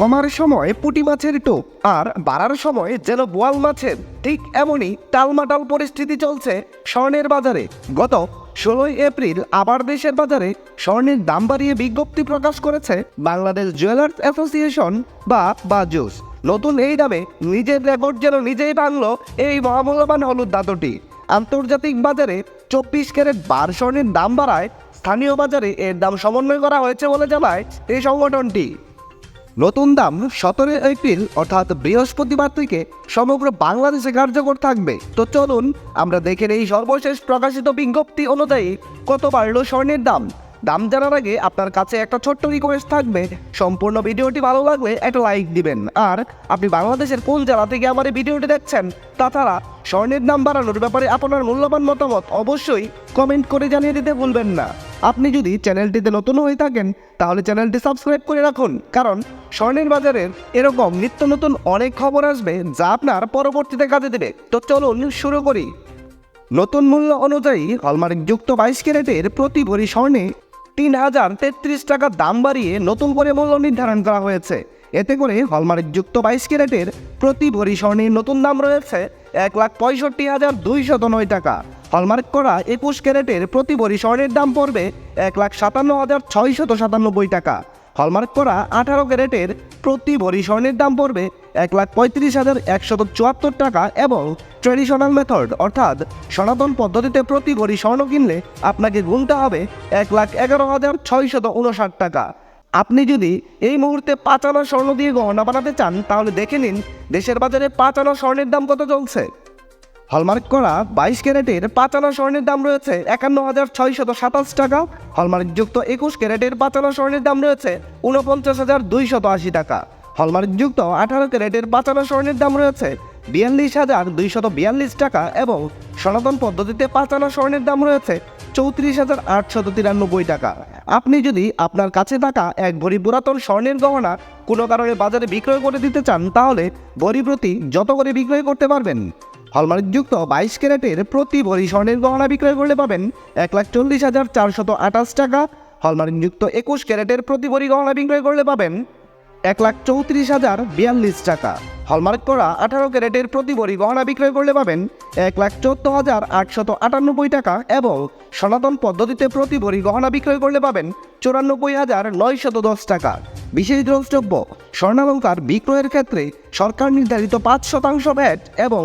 কমার সময় পুঁটি মাছের টোপ আর বাড়ার সময় যেন বোয়াল মাছের, ঠিক এমনই টালমাটাল পরিস্থিতি চলছে স্বর্ণের বাজারে। গত ষোলোই এপ্রিল আবার দেশের বাজারে স্বর্ণের দাম বাড়িয়ে বিজ্ঞপ্তি প্রকাশ করেছে বাংলাদেশ জুয়েলার্স অ্যাসোসিয়েশন বা বাজুস। নতুন এই দামে নিজের রেকর্ড যেন নিজেই ভাঙল এই মহামূল্যবান হলুদ দাঁতটি। আন্তর্জাতিক বাজারে চব্বিশ ক্যারেট বার স্বর্ণের দাম বাড়ায় স্থানীয় বাজারে এর দাম সমন্বয় করা হয়েছে বলে জানায় এই সংগঠনটি। নতুন দাম সতেরো এপ্রিল, অর্থাৎ বৃহস্পতিবার থেকে সমগ্র বাংলাদেশে কার্যকর থাকবে। তো চলুন, আমরা দেখে এই সর্বশেষ প্রকাশিত বিজ্ঞপ্তি অনুযায়ী কত বাড়লো স্বর্ণের দাম। দাম জানার আগে আপনার কাছে একটা ছোট্ট রিকোয়েস্ট থাকবে। সম্পূর্ণ ভিডিওটি ভালো লাগলে একটা লাইক দিবেন। আর আপনি বাংলাদেশের কোন জেলা থেকে আমার এই ভিডিওটি দেখছেন, তাছাড়া স্বর্ণের দাম বাড়ানোর ব্যাপারে আপনার মূল্যবান মতামত অবশ্যই কমেন্ট করে জানিয়ে দিতে ভুলবেন না। আপনি যদি চ্যানেলটিতে নতুন হয়ে থাকেন, তাহলে চ্যানেলটি সাবস্ক্রাইব করে রাখুন। কারণ স্বর্ণের বাজারের এরকম নিত্য নতুন অনেক খবর আসবে যা আপনার পরবর্তীতে কাজে দেবে। তো চলুন শুরু করি। নতুন মূল্য অনুযায়ী হলমার্ক যুক্ত বাইশ ক্যারেটের প্রতি ভরি স্বর্ণে তিন হাজার তেত্রিশ টাকা দাম বাড়িয়ে নতুন করে মূল্য নির্ধারণ করা হয়েছে। এতে করে হলমার্ক যুক্ত বাইশ ক্যারেটের প্রতি ভরি স্বর্ণের নতুন দাম রয়েছে এক লাখ পঁয়ষট্টি হাজার দুইশত নয় টাকা। হলমার্ক করা একুশ ক্যারেটের প্রতি ভরি স্বর্ণের দাম পড়বে এক লাখ সাতান্ন হাজার ছয়শত সাতানব্বই টাকা। হলমার্ক করা আঠারো ক্যারেটের প্রতি ভরি স্বর্ণের দাম পড়বে এক লাখ পঁয়ত্রিশ হাজার একশত চুয়াত্তর টাকা এবং ট্রেডিশনাল মেথড, অর্থাৎ সনাতন পদ্ধতিতে প্রতি ভরি স্বর্ণ কিনলে আপনাকে গুনতে হবে এক লাখ এগারো হাজার ছয়শত উনষাট টাকা। আপনি যদি এই মুহূর্তে পাঁচ আনা স্বর্ণ দিয়ে গহনা বানাতে চান, তাহলে দেখে নিন দেশের বাজারে পাঁচ আনা স্বর্ণের দাম কত চলছে। হলমার্ক করা বাইশ ক্যারেটের পাঁচ আনা স্বর্ণের দাম রয়েছে একান্ন হাজার ছয়শত সাতাশ টাকা। হলমার্ক যুক্ত একুশ ক্যারেটের পাঁচ স্বর্ণের দাম রয়েছে উনপঞ্চাশ হাজার দুইশত আশি টাকা। হলমার্ক যুক্ত আঠারো ক্যারেটের পাঁচ স্বর্ণের দাম রয়েছে বিয়াল্লিশ হাজার দুইশত বিয়াল্লিশ টাকা এবং সনাতন পদ্ধতিতে পাঁচ আনা স্বর্ণের দাম রয়েছে চৌত্রিশ হাজার আটশত তিরানব্বই টাকা। আপনি যদি আপনার কাছে থাকা এক ভরি পুরাতন স্বর্ণের গহনা কোনো কারণে বাজারে বিক্রয় করে দিতে চান, তাহলে ভরি প্রতি যত করে বিক্রয় করতে পারবেন হলমার্কযুক্ত বাইশ ক্যারেটের প্রতি ভরি স্বর্ণের গহনা বিক্রয় করলে পাবেন এক লাখ চল্লিশ হাজার চারশত আঠাশ টাকা। হলমার্কযুক্ত একুশ ক্যারেটের প্রতি ভরি গহনা বিক্রয় করলে পাবেন এক লাখ চৌত্রিশ হাজার বিয়াল্লিশ টাকা। হলমার্ক করা আঠারো ক্যারেটের প্রতি ভরি গহনা বিক্রয় করলে পাবেন এক লাখ চোদ্দ হাজার আটশত আটানব্বই টাকা এবং সনাতন পদ্ধতিতে প্রতি ভরি গহনা বিক্রয় করলে পাবেন চুরানব্বই হাজার নয়শত দশ টাকা। বিশেষ দ্রষ্টব্য, স্বর্ণালঙ্কার বিক্রয়ের ক্ষেত্রে সরকার নির্ধারিত পাঁচ শতাংশ ভ্যাট এবং